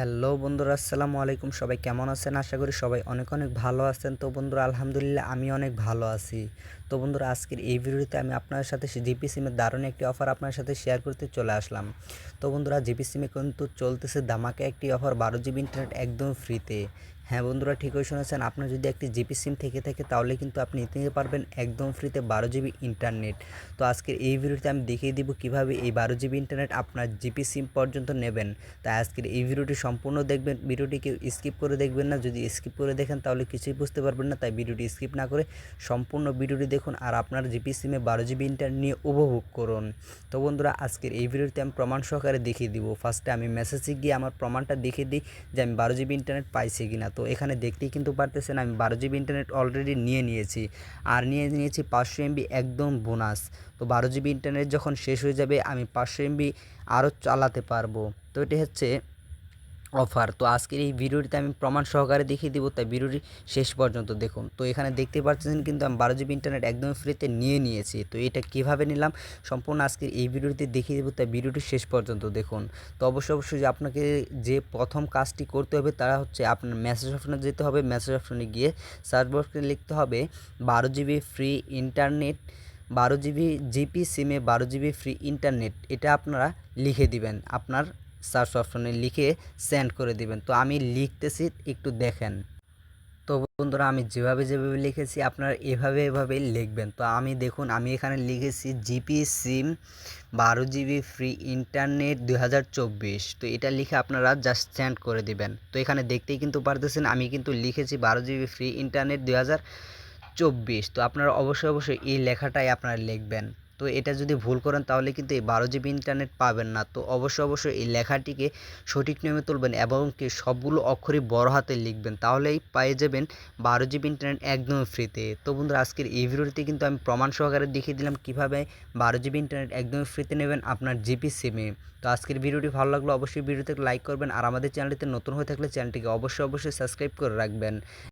Hello বন্ধুরা, আসসালামু আলাইকুম। সবাই কেমন আছেন? আশা করি সবাই অনেক অনেক ভালো আছেন। তো বন্ধুরা, আলহামদুলিল্লাহ আমি অনেক ভালো আছি। তো বন্ধুরা, আজকের এই ভিডিওতে আমি আপনার সাথে জিপি সিমের দারুণ একটি অফার আপনার সাথে শেয়ার করতে চলে আসলাম। তো বন্ধুরা, জিপি সিমে কিন্তু চলতেছে দামাকে একটি অফার, বারো জিবি ইন্টারনেট একদম ফ্রিতে হ্যাঁ বন্ধুরা ঠিকই শুনেছেন, আপনার যদি একটি জিপি সিম থেকে থাকে তাহলে কিন্তু আপনি নিতে পারবেন একদম ফ্রিতে বারো জিবি ইন্টারনেট তো আজকের এই ভিডিওতে আমি দেখিয়ে দিব কীভাবে এই বারো জিবি ইন্টারনেট আপনার জিপি সিম পর্যন্ত নেবেন। তাই আজকের এই ভিডিওটি সম্পূর্ণ দেখবেন, ভিডিওটি কেউ স্কিপ করে দেখবেন না। যদি স্কিপ করে দেখেন তাহলে কিছুই বুঝতে পারবেন না, তাই ভিডিওটি স্কিপ না করে সম্পূর্ণ ভিডিওটি দেখুন আর আপনার জিপি সিমে বারো জিবি ইন্টারনেট নিয়ে উপভোগ করুন। তো বন্ধুরা, আজকের এই ভিডিওতে আমি প্রমাণ সহকারে দেখিয়ে দিব। ফার্স্টে আমি মেসেজে গিয়ে আমার প্রমাণটা দেখিয়ে দিই যে আমি বারো জিবি ইন্টারনেট পাইছি কিনা। তো এখানে দেখতেই কিন্তু পারতেছেন আমি বারো জিবি ইন্টারনেট অলরেডি নিয়ে নিয়েছি। আর নিয়ে নিয়েছি পাঁচশো এমবি একদম বোনাস তো বারো জিবি ইন্টারনেট যখন শেষ হয়ে যাবে আমি পাঁচশো এমবি আরও চালাতে পারব। তো এটি হচ্ছে অফার। তো আজকের এই ভিডিওটিতে আমি প্রমাণ সহকারে দেখিয়ে দেবো, তাই ভিডিওটি শেষ পর্যন্ত দেখুন। তো এখানে দেখতে পাচ্ছেন কিন্তু আমি বারো জিবি ইন্টারনেট একদম ফ্রিতে নিয়ে নিয়েছি। তো এটা কীভাবে নিলাম, সম্পূর্ণ আজকের এই ভিডিওটিতে দেখিয়ে দেবো, তাই ভিডিওটি শেষ পর্যন্ত দেখুন। তো অবশ্যই অবশ্যই আপনাকে যে প্রথম কাজটি করতে হবে, তারা হচ্ছে আপনার মেসেজ অপশনে যেতে হবে মেসেজ অপশনে গিয়ে সার্চ বক্সে লিখতে হবে, বারো জিবি ফ্রি ইন্টারনেট বারো জিবি জিপি সিমে বারো জিবি ফ্রি ইন্টারনেট এটা আপনারা লিখে দিবেন। আপনার সার্চ অপশনে লিখে সেন্ড করে দিবেন। তো আমি লিখতেছি, একটু দেখেন। তো বন্ধুরা, আমি যেভাবে যেভাবে লিখেছি, আপনারা এভাবে এভাবে লিখবেন। তো আমি দেখুন, আমি এখানে লিখেছি জিপি সিম, বারো জিবি ফ্রি ইন্টারনেট দুই হাজার চব্বিশ। তো এটা লিখে আপনারা জাস্ট সেন্ড করে দিবেন। তো এখানে দেখতেই কিন্তু পারতেছেন, আমি কিন্তু লিখেছি বারো জিবি ফ্রি ইন্টারনেট দুই চব্বিশ। তো আপনারা অবশ্যই অবশ্যই এই লেখাটাই আপনারা লিখবেন। তো এটা যদি ভুল করেন তাহলে কিন্তু এই বারো জিবি ইন্টারনেট পাবেন না। তো অবশ্যই অবশ্যই এই লেখাটিকে সঠিক নিয়মে তুলবেন এবং কি সবগুলো অক্ষরই বড় হাতে লিখবেন, তাহলেই পেয়ে যাবেন বারো জিবি ইন্টারনেট একদম ফ্রিতে তো বন্ধুরা, আজকের এই ভিডিওতে কিন্তু আমি প্রমাণ সহকারে দেখিয়ে দিলাম কীভাবে বারো জিবি ইন্টারনেট একদম ফ্রিতে নেবেন আপনার জিপি সিমে তো আজকের ভিডিওটি ভালো লাগল অবশ্যই ভিডিওতে লাইক করবেন আর আমাদের চ্যানেলটিতে নতুন হয়ে থাকলে চ্যানেলটিকে অবশ্যই অবশ্যই সাবস্ক্রাইব করে রাখবেন।